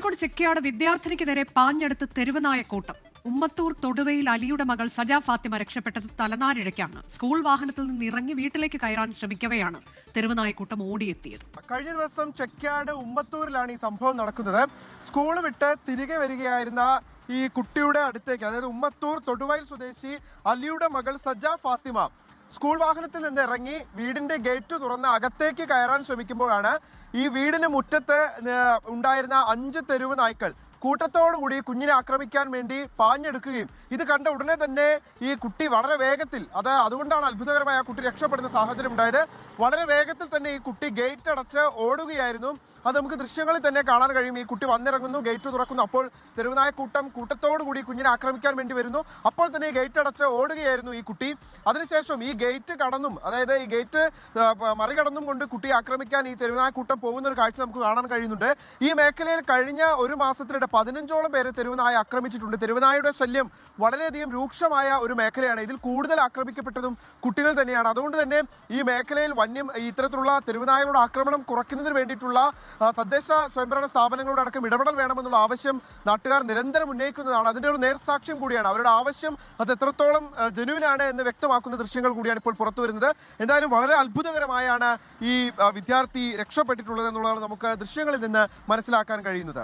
കോഴിക്കോട് ചെക്കിയാട് വിദ്യാർത്ഥിനിക്ക് നേരെ പാഞ്ഞെടുത്ത് തെരുവനായ കൂട്ടം. ഉമ്മത്തൂർ തൊടുവയിൽ അലിയുടെ മകൾ സജാ ഫാത്തിമ രക്ഷപ്പെട്ടത് തലനാരിഴയ്ക്കാണ്. സ്കൂൾ വാഹനത്തിൽ നിന്ന് ഇറങ്ങി വീട്ടിലേക്ക് കയറാൻ ശ്രമിക്കവെയാണ് തെരുവനായക്കൂട്ടം ഓടിയെത്തിയത്. കഴിഞ്ഞ ദിവസം ചെക്കാട് ഉമ്മത്തൂരിലാണ് ഈ സംഭവം നടക്കുന്നത്. സ്കൂൾ വിട്ട് തിരികെ വരികയായിരുന്ന ഈ കുട്ടിയുടെ അടുത്തേക്ക് അതായത് ഉമ്മത്തൂർ തൊടുവയിൽ സ്വദേശി അലിയുടെ മകൾ സജ്ജ ഫാത്തിമ സ്കൂൾ വാഹനത്തിൽ നിന്ന് ഇറങ്ങി വീടിന്റെ ഗേറ്റ് തുറന്ന് അകത്തേക്ക് കയറാൻ ശ്രമിക്കുമ്പോഴാണ് ഈ വീടിന് മുറ്റത്ത് ഉണ്ടായിരുന്ന അഞ്ച് തെരുവ് നായ്ക്കൾ കൂട്ടത്തോടുകൂടി കുഞ്ഞിനെ ആക്രമിക്കാൻ വേണ്ടി പാഞ്ഞെടുക്കുകയും ഇത് കണ്ട ഉടനെ തന്നെ ഈ കുട്ടി വളരെ വേഗത്തിൽ അത് അതുകൊണ്ടാണ് അത്ഭുതകരമായ കുട്ടി രക്ഷപ്പെടുന്ന സാഹചര്യം ഉണ്ടായത് വളരെ വേഗത്തിൽ തന്നെ ഈ കുട്ടി ഗേറ്റ് അടച്ച് ഓടുകയായിരുന്നു. അത് നമുക്ക് ദൃശ്യങ്ങളിൽ തന്നെ കാണാൻ കഴിയും. ഈ കുട്ടി വന്നിറങ്ങുന്നു ഗേറ്റ് തുറക്കുന്നു. അപ്പോൾ തെരുവുനായ കൂട്ടം കൂട്ടത്തോടു കൂടി കുഞ്ഞിനെ ആക്രമിക്കാൻ വേണ്ടി വരുന്നു. അപ്പോൾ തന്നെ ഗേറ്റ് അടച്ച് ഓടുകയായിരുന്നു ഈ കുട്ടി. അതിനുശേഷം ഈ ഗേറ്റ് കടന്നും അതായത് ഈ ഗേറ്റ് മറികടന്നും കൊണ്ട് കുട്ടിയെ ആക്രമിക്കാൻ ഈ തെരുവുനായ കൂട്ടം പോകുന്ന ഒരു കാഴ്ച നമുക്ക് കാണാൻ കഴിയുന്നുണ്ട്. ഈ മേഖലയിൽ കഴിഞ്ഞ ഒരു മാസത്തിനിടെ പതിനഞ്ചോളം പേരെ തെരുവുനായ ആക്രമിച്ചിട്ടുണ്ട്. തെരുവനായയുടെ ശല്യം വളരെയധികം രൂക്ഷമായ ഒരു മേഖലയാണ്. ഇതിൽ കൂടുതൽ ആക്രമിക്കപ്പെട്ടതും കുട്ടികൾ തന്നെയാണ്. അതുകൊണ്ട് തന്നെ ഈ മേഖലയിൽ വന്യം ഇത്തരത്തിലുള്ള തെരുവുനായകളുടെ ആക്രമണം കുറയ്ക്കുന്നതിന് വേണ്ടിയിട്ടുള്ള തദ്ദേശ സ്വയംഭരണ സ്ഥാപനങ്ങളുടെ അടക്കം ഇടപെടൽ വേണമെന്നുള്ള ആവശ്യം നാട്ടുകാർ നിരന്തരം ഉന്നയിക്കുന്നതാണ്. അതിന്റെ ഒരു നേർസാക്ഷ്യം കൂടിയാണ്. അവരുടെ ആവശ്യം അത് എത്രത്തോളം ജനുവിനാണ് എന്ന് വ്യക്തമാക്കുന്ന ദൃശ്യങ്ങൾ കൂടിയാണ് ഇപ്പോൾ പുറത്തു വരുന്നത്. എന്തായാലും വളരെ അത്ഭുതകരമായാണ് ഈ വിദ്യാർത്ഥി രക്ഷപ്പെട്ടിട്ടുള്ളത് എന്നുള്ളതാണ് നമുക്ക് ദൃശ്യങ്ങളിൽ നിന്ന് മനസ്സിലാക്കാൻ കഴിയുന്നത്.